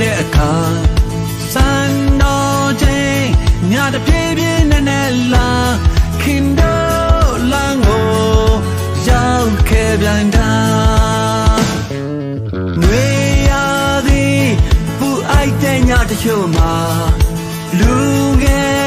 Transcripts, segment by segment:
တဲ့အခါစံတော်ချိန်ညတပြေးပြေးနဲ့နဲ့လာခင်တော့လမ်းကိုရောက်ခဲ့ပြန်တာနွေရသည်ပူအိုက်တဲ့ညတချို့မှာလူငယ်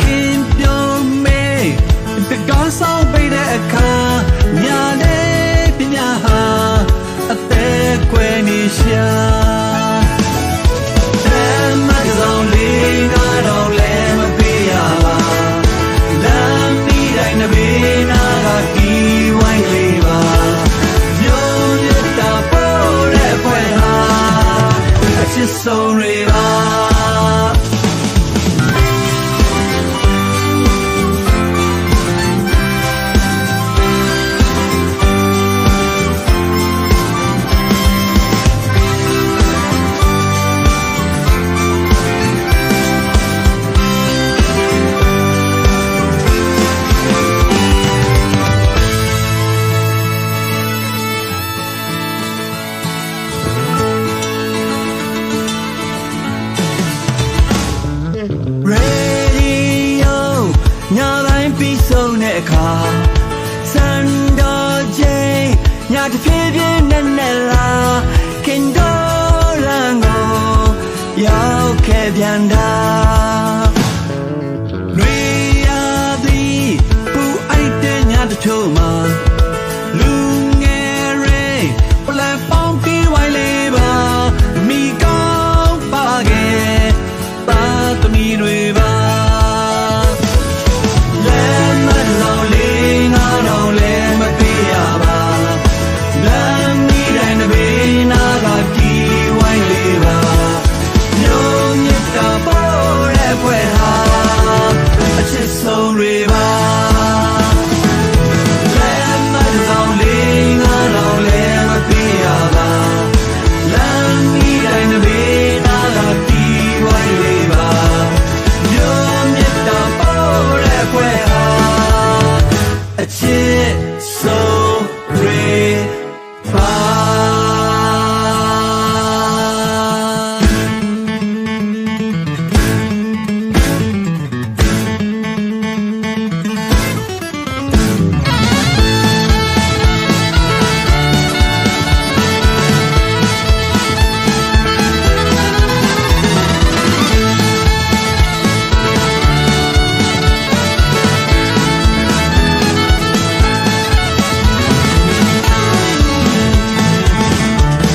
ခင်ပြုံးမေတကားဆောင်ပေးတဲ့အခါ so real. ညတစ်ပြေးပြေးနဲ့နဲ့လာခင်တော်လန်ကိုရောက်ခဲ့ပြန်တာနွေရသည်ပူအိုက်တဲ့ညတစ်ချို့မှာ